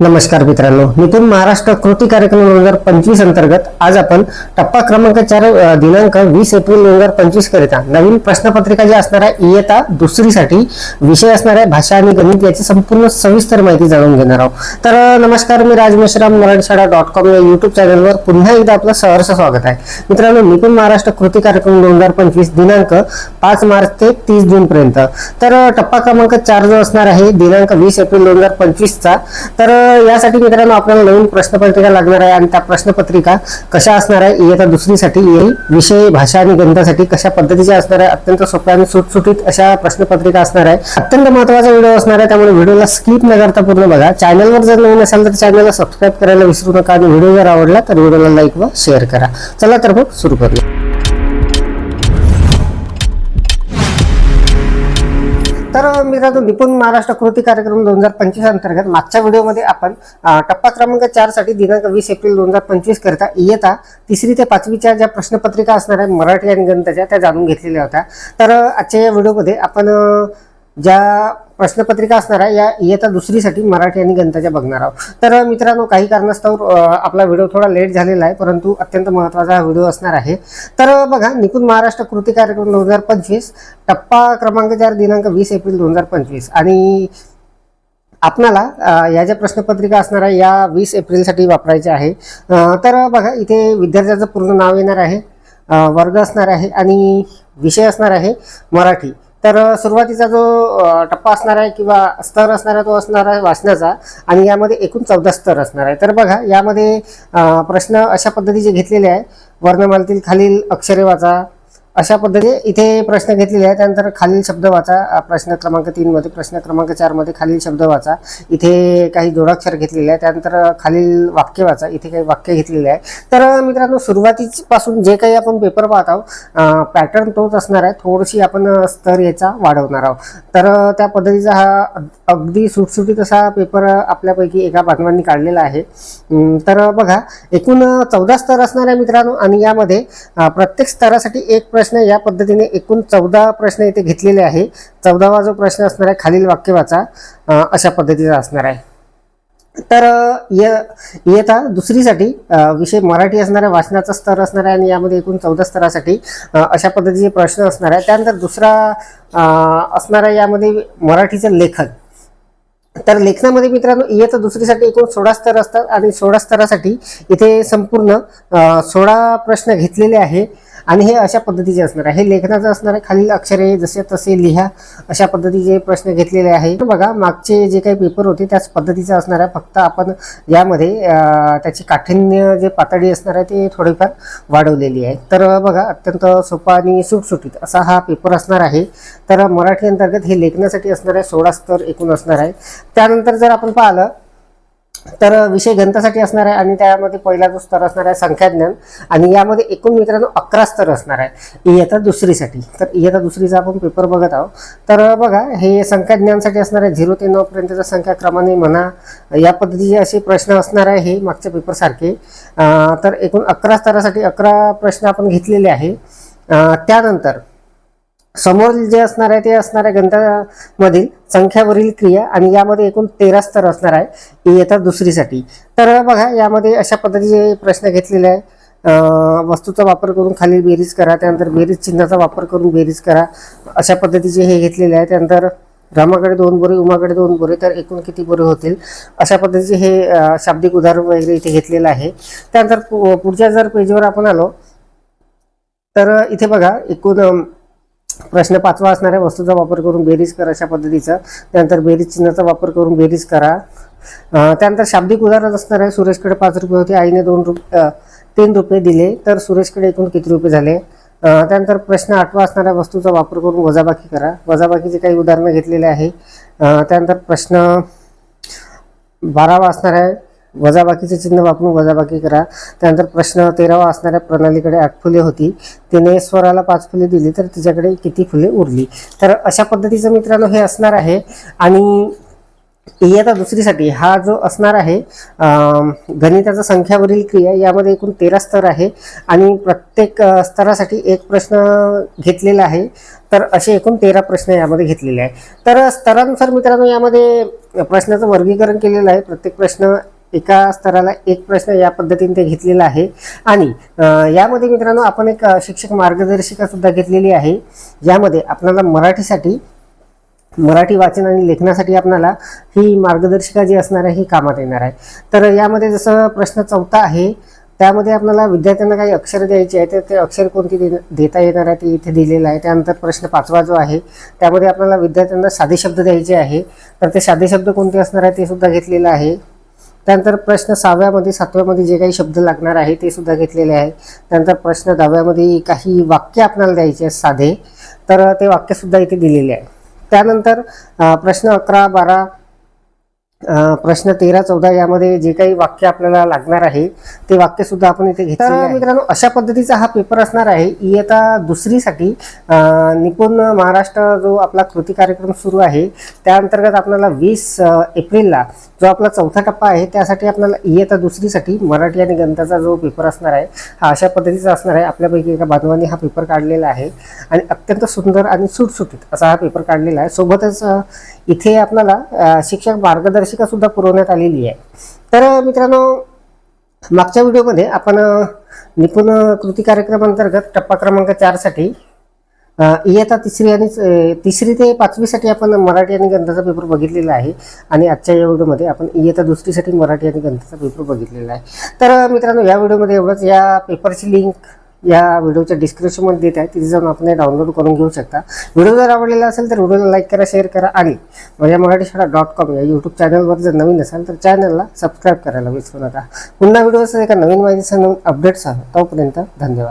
नमस्कार मित्रांनो मिथून महाराष्ट्र कृती कार्यक्रम दोन हजार पंचवीस अंतर्गत आज आपण टप्पा क्रमांक चार दिनांक वीस एप्रिल दोन हजार पंचवीस करिता नवीन प्रश्नपत्रिका जी असणार आहे इयता दुसरीसाठी विषय असणार आहे भाषा आणि गणित याची संपूर्ण सविस्तर माहिती जाणून घेणार आहोत. तर नमस्कार मी राज मेश्राम मराठी शाळा डॉट कॉम या युट्यूब चॅनलवर पुन्हा एकदा आपलं सहर्ष स्वागत आहे. मित्रांनो मिथून महाराष्ट्र कृती कार्यक्रम दोन हजार पंचवीस दिनांक पाच मार्च ते तीस जून पर्यंत. तर टप्पा क्रमांक चार जो असणार आहे दिनांक वीस एप्रिल दोन हजार पंचवीसचा. तर यासाठी मित्रांनो आपल्याला नवीन प्रश्नपत्रिका लागणार आहे आणि त्या प्रश्नपत्रिका कशा असणार आहे इयत्ता दुसरीसाठी येईल. विषय भाषा आणि गणितासाठी कशा पद्धतीच्या असणार आहे अत्यंत सोप्या आणि सुटसुटीत अशा प्रश्नपत्रिका असणार आहे. अत्यंत महत्त्वाचा व्हिडिओ असणार आहे त्यामुळे व्हिडिओला स्किप न करता पूर्ण बघा. चॅनलवर जर नवीन असाल तर चॅनलला सबस्क्राईब करायला विसरू नका आणि व्हिडिओ जर आवडला तर व्हिडिओला लाईक व शेअर करा. चला तर मग सुरू करूया. तर मित्रांनो निपुण महाराष्ट्र कृती कार्यक्रम दोन हजार पंचवीस अंतर्गत मागच्या व्हिडिओमध्ये आपण टप्पा क्रमांक चारसाठी दिनांक वीस एप्रिल दोन हजार पंचवीस करता इयता तिसरी ते पाचवीच्या ज्या प्रश्नपत्रिका असणार आहेत मराठी आणि गणिताच्या त्या जाणून घेतलेल्या होत्या. तर आजच्या या व्हिडिओमध्ये आपण ज्या प्रश्नपत्रिका असणार आहे. या इयत्ता दुसरीसाठी मराठी आणि गणिताच्या बघणार आहोत. तर मित्रांनो काही कारणास्तव आपला व्हिडिओ थोडा लेट झालेला आहे परंतु अत्यंत महत्त्वाचा हा व्हिडिओ असणार आहे. तर बघा निपुण महाराष्ट्र कृती कार्यक्रम दोन हजार पंचवीस टप्पा क्रमांक चार दिनांक वीस एप्रिल दोन हजार पंचवीस. आणि आपणाला या ज्या प्रश्नपत्रिका असणार आहे या वीस एप्रिलसाठी वापरायच्या आहे. तर बघा इथे विद्यार्थ्याचं पूर्ण नाव येणार आहे वर्ग असणार आहे आणि विषय असणार आहे मराठी. तर सुरुवातीचा जो टप्पा असणार आहे किंवा स्तर असणार आहे तो असणार आहे वाचनाचा आणि यामध्ये एकूण चौदा स्तर असणार आहे. तर बघा यामध्ये प्रश्न अशा पद्धतीचे घेतलेले आहे. वर्णमालेतील खालील अक्षरे वाचा अशा पद्धतीने इथे प्रश्न घेतलेले आहे त्यानंतर खालील शब्द वाचा. प्रश्न क्रमांक तीन मध्ये प्रश्न क्रमांक चारमध्ये खालील शब्द वाचा. इथे काही जोडाक्षर घेतलेले आहे त्यानंतर खालील वाक्य वाचा. इथे काही वाक्य घेतलेले आहे तर मित्रांनो सुरुवातीपासून जे काही आपण पेपर पाहत आहोत पॅटर्न तोच असणार आहे. थोडीशी आपण स्तर याचा वाढवणार आहोत. तर त्या पद्धतीचा हा अग- अगदी सुटसुटीत असा पेपर आपल्यापैकी एका बांधवांनी काढलेला आहे. तर बघा एकूण चौदा स्तर असणार आहे मित्रांनो. आणि यामध्ये प्रत्येक स्तरासाठी एक प्रश्न प्रश्न या पद्धतीने एकूण चौदा प्रश्न इथे घेतलेले आहे. चौदावा जो प्रश्न असणार आहे खालील वाक्य वाचा अशा पद्धतीचा असणार आहे. तर अ, दुसरीसाठी विषय मराठी असणाऱ्या वाचनाचा स्तर असणार आहे आणि यामध्ये एकूण चौदा स्तरासाठी अशा पद्धतीचे प्रश्न असणार आहे. त्यानंतर दुसरा असणार आहे यामध्ये मराठीचं लेखन. तर लेखनामध्ये मित्रांनो इयत्ता दुसरीसाठी एकूण सोळा स्तर असतात आणि सोळा स्तरासाठी इथे संपूर्ण सोळा प्रश्न घेतलेले आहे. आणि हे अशा पद्धतीचे असणार आहे. हे लेखनाचं असणार आहे. खालील अक्षरे जसे तसे लिहा. अशा पद्धतीचे प्रश्न घेतलेले आहे. बघा मागचे जे काही पेपर होते त्याच पद्धतीचं असणार आहे. फक्त आपण यामध्ये त्याची काठिण्य जे पातळी असणार आहे ते थोडीफार वाढवलेली आहे. तर बघा अत्यंत सोपा आणि सुटसुटीत असा हा पेपर असणार आहे. तर मराठी अंतर्गत हे लेखनासाठी असणार आहे. सोळा स्तर एकूण असणार आहे. त्यानंतर जर आपण पाहिलं तर विषय गणितासाठी असणार आहे आणि त्यामध्ये पहिला जो स्तर असणार आहे संख्याज्ञान आणि यामध्ये एकूण मित्रांनो अकरा स्तर असणार आहे. इयत्ता दुसरीसाठी. तर इयत्ता दुसरीचा आपण पेपर बघत आहोत. तर बघा हे संख्याज्ञानसाठी असणार आहे. झिरो ते नऊपर्यंतच्या संख्या क्रमाने म्हणा. या पद्धतीचे असे प्रश्न असणार आहे. हे मागच्या पेपरसारखे तर एकूण अकरा स्तरासाठी अकरा प्रश्न आपण घेतलेले आहे. त्यानंतर समोर जे असणार आहे ते असणार आहे गणितामधील संख्यावरील क्रिया आणि यामध्ये एकूण तेरा स्तर असणार आहे. इयत्ता दुसरीसाठी. तर बघा यामध्ये अशा पद्धतीचे प्रश्न घेतलेले आहे वस्तूचा वापर करून खाली बेरीज करा त्यानंतर बेरीज चिन्हाचा वापर करून बेरीज करा अशा पद्धतीचे हे घेतलेले आहे. त्यानंतर रामाकडे दोन बोरे उमाकडे दोन बोरे तर एकूण किती बोरे होतील? अशा पद्धतीचे हे शाब्दिक उदाहरण वगैरे इथे घेतलेलं आहे. त्यानंतर पु- पुढच्या जर पेजवर आपण आलो तर इथे बघा एकूण प्रश्न पाचवा असणाऱ्या वस्तूचा वापर करून बेरीज करा अशा पद्धतीचा. त्यानंतर बेरीज चिन्हाचा वापर करून बेरीज करा. त्यानंतर शाब्दिक उदाहरण असणार आहे सुरेशकडे पाच रुपये होते आईने दोन रुपये तीन रुपये दिले तर सुरेशकडे एकूण किती रुपये झाले? त्यानंतर प्रश्न आठवा असणाऱ्या वस्तूचा वापर करून वजाबाकी करा. वजाबाकीचे काही उदाहरणं घेतलेले आहे. त्यानंतर प्रश्न बारावा असणार आहे वजाबाकीचे चिन्ह वापरून वजाबाकी करा. त्यानंतर प्रश्न तेरावा असणाऱ्या प्रणालीकडे आठ फुले होती. तिने स्वराला पाच फुले दिली तर तिच्याकडे किती फुले उरली? तर अशा पद्धतीचं मित्रांनो हे असणार आहे. आणि इयता दुसरीसाठी हा जो असणार आहे गणिताचा संख्यावरील क्रिया यामध्ये एकूण तेरा स्तर आहे. आणि प्रत्येक स्तरासाठी एक प्रश्न घेतलेला आहे. तर असे एकूण तेरा प्रश्न यामध्ये घेतलेले आहे तर स्तरानुसार मित्रांनो यामध्ये प्रश्नाचं वर्गीकरण केलेलं आहे. प्रत्येक प्रश्न एका स्तराला एक प्रश्न या पद्धतीने ते घेतलेला आहे. आणि यामध्ये मित्रांनो आपण एक शिक्षक मार्गदर्शिका सुद्धा घेतलेली आहे. यामध्ये आपल्याला मराठीसाठी मराठी वाचन आणि लेखनासाठी आपल्याला ही मार्गदर्शिका जी असणार आहे ही कामात येणार आहे. तर यामध्ये जसं प्रश्न चौथा आहे त्यामध्ये आपल्याला विद्यार्थ्यांना काही अक्षर द्यायची आहे तर ते अक्षर कोणती दे देता येणार आहे ते इथे दिलेलं आहे. त्यानंतर प्रश्न पाचवा जो आहे त्यामध्ये आपल्याला विद्यार्थ्यांना साधे शब्द द्यायचे आहे. तर ते साधे शब्द कोणते असणार आहे ते सुद्धा घेतलेलं आहे. त्यानंतर प्रश्न सहाव्यामध्ये सातव्यामध्ये जे काही शब्द लागणार आहे ते सुद्धा घेतलेले आहे त्यानंतर प्रश्न दहाव्यामध्ये काही वाक्य आपल्याला द्यायचे आहेत साधे तर ते वाक्यसुद्धा इथे दिलेले आहे त्यानंतर प्रश्न अकरा बारा प्रश्न तेरा चौदा यामध्ये जे काही वाक्य आपल्याला लागणार आहे ते वाक्य सुद्धा आपण इथे घेतले तर मित्रांनो अशा पद्धतीचा हा पेपर असणार आहे. इयत्ता दुसरीसाठी निपुण महाराष्ट्र जो आपला कृती कार्यक्रम सुरू आहे त्या अंतर्गत आपल्याला वीस एप्रिलला जो आपला चौथा टप्पा आहे त्यासाठी आपल्याला इयत्ता दुसरीसाठी मराठी आणि गणिताचा जो पेपर असणार आहे हा अशा पद्धतीचा असणार आहे. आपल्यापैकी एका बांधवांनी हा पेपर काढलेला आहे. आणि अत्यंत सुंदर आणि सुटसुटीत असा हा पेपर काढलेला आहे. सोबतच इथे आपल्याला शिक्षक मार्गदर्शिका सुद्धा पुरवण्यात आलेली आहे. तर मित्रांनो मागच्या व्हिडिओमध्ये आपण निपुण कृती कार्यक्रम अंतर्गत टप्पा क्रमांक चारसाठी अ, इयत्ता तिसरी आणि तिसरी ते पाचवीसाठी आपण मराठी आणि गणिताचा पेपर बघितलेला आहे. आणि आजच्या या व्हिडिओमध्ये आपण इयत्ता दुसरीसाठी मराठी आणि गणिताचा पेपर बघितलेला आहे. तर मित्रांनो या व्हिडिओमध्ये एवढंच. या पेपरची लिंक या व्हिडिओच्या डिस्क्रिप्शनमध्ये देत आहे. तिथे जाऊन आपण डाउनलोड करून घेऊ शकता. व्हिडिओ जर आवडलेला असेल तर व्हिडिओला लाईक करा शेअर करा आणि माझ्या मराठी शाळा डॉट कॉम या यूट्यूब चॅनलवर जर नवीन असाल तर चॅनलला सबस्क्राईब करायला विसरू नका. पुन्हा व्हिडिओ एका नवीन माहितीसह नवीन अपडेट्ससह तोपर्यंत धन्यवाद.